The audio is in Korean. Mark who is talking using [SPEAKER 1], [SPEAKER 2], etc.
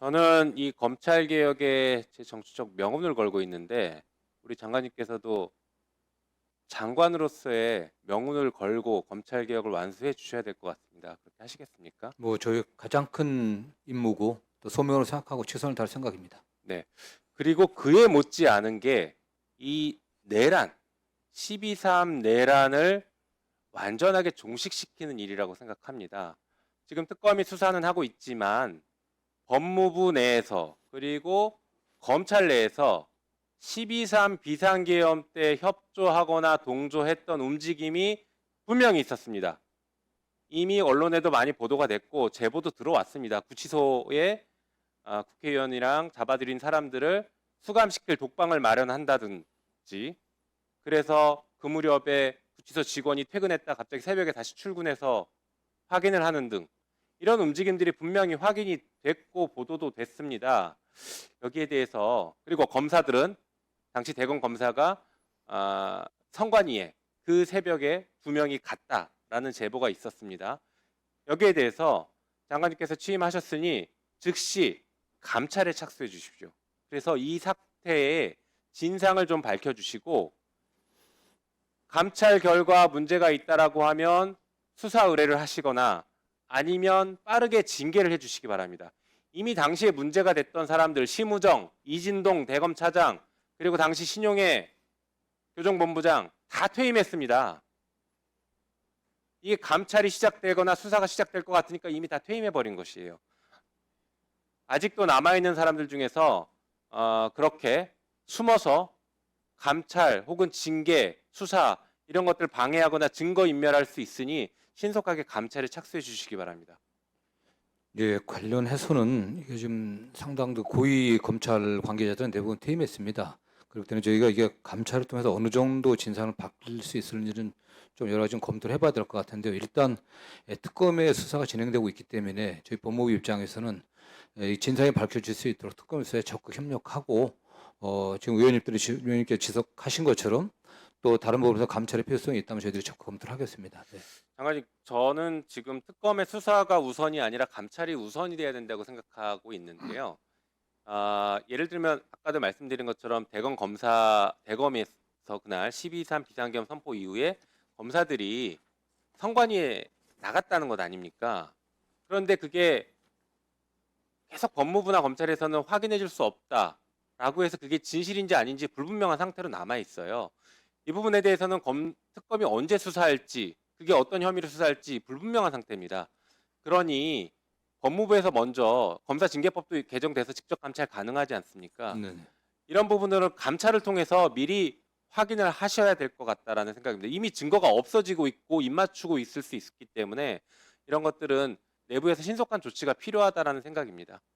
[SPEAKER 1] 저는 이 검찰 개혁에 제 정치적 명운을 걸고 있는데 우리 장관님께서도 장관으로서의 명운을 걸고 검찰 개혁을 완수해 주셔야 될 것 같습니다. 그렇게 하시겠습니까?
[SPEAKER 2] 뭐 저희 가장 큰 임무고 또 소명으로 생각하고 최선을 다할 생각입니다.
[SPEAKER 1] 그리고 그에 못지 않은 게 이 내란 12.3 내란을 완전하게 종식시키는 일이라고 생각합니다. 지금 특검이 수사는 하고 있지만 법무부 내에서 그리고 검찰 내에서 12.3 비상계엄 때 협조하거나 동조했던 움직임이 분명히 있었습니다. 이미 언론에도 많이 보도가 됐고 제보도 들어왔습니다. 구치소에 아, 국회의원이랑 잡아들인 사람들을 수감시킬 독방을 마련한다든지 그래서 그 무렵에 구치소 직원이 퇴근했다 갑자기 새벽에 다시 출근해서 확인을 하는 등 이런 움직임들이 분명히 확인이 됐고 보도도 됐습니다. 여기에 대해서 그리고 검사들은 당시 대검 검사가 아, 성관위에 그 새벽에 두 명이 갔다라는 제보가 있었습니다. 여기에 대해서 장관님께서 취임하셨으니 즉시 감찰에 착수해 주십시오. 그래서 이 사태의 진상을 좀 밝혀 주시고 감찰 결과 문제가 있다라고 하면 수사 의뢰를 하시거나 아니면 빠르게 징계를 해주시기 바랍니다. 이미 당시에 문제가 됐던 사람들 심우정, 이진동 대검 차장 그리고 당시 신용의 교정본부장 다 퇴임했습니다. 이게 감찰이 시작되거나 수사가 시작될 것 같으니까 이미 다 퇴임해 버린 것이에요. 아직도 남아 있는 사람들 중에서 어, 그렇게 숨어서 감찰 혹은 징계, 수사 이런 것들 방해하거나 증거 인멸할 수 있으니 신속하게 감찰에 착수해 주시기 바랍니다.
[SPEAKER 2] 예, 관련해서는 이게 지금 상당도 고위 검찰 관계자들은 대부분 퇴임했습니다. 그렇기 때문에 저희가 이게 감찰을 통해서 어느 정도 진상을 바뀔 수 있을지는 좀 여러 가지 좀 검토를 해봐야 될 것 같은데요. 일단 예, 특검의 수사가 진행되고 있기 때문에 저희 법무부 입장에서는 예, 이 진상이 밝혀질 수 있도록 특검 수사에 적극 협력하고 어, 지금 의원님들이 지- 의원님께 지적하신 것처럼 또 다른 부분에서 감찰의 필요성이 있다면 저희들이 적극 검토를 하겠습니다. 네.
[SPEAKER 1] 장관님, 저는 지금 특검의 수사가 우선이 아니라 감찰이 우선이 돼야 된다고 생각하고 있는데요. 아, 예를 들면 아까도 말씀드린 것처럼 대검 검사 대검에서 그날 12.3 비상계엄 선포 이후에 검사들이 선관위에 나갔다는 것 아닙니까? 그런데 그게 계속 법무부나 검찰에서는 확인해 줄 수 없다라고 해서 그게 진실인지 아닌지 불분명한 상태로 남아 있어요. 이 부분에 대해서는 검, 특검이 언제 수사할지, 그게 어떤 혐의로 수사할지 불분명한 상태입니다. 그러니 법무부에서 먼저 검사 징계법도 개정돼서 직접 감찰 가능하지 않습니까?
[SPEAKER 2] 네.
[SPEAKER 1] 이런 부분들은 감찰을 통해서 미리 확인을 하셔야 될 것 같다라는 생각입니다. 이미 증거가 없어지고 있고 입맞추고 있을 수 있기 때문에 이런 것들은 내부에서 신속한 조치가 필요하다라는 생각입니다.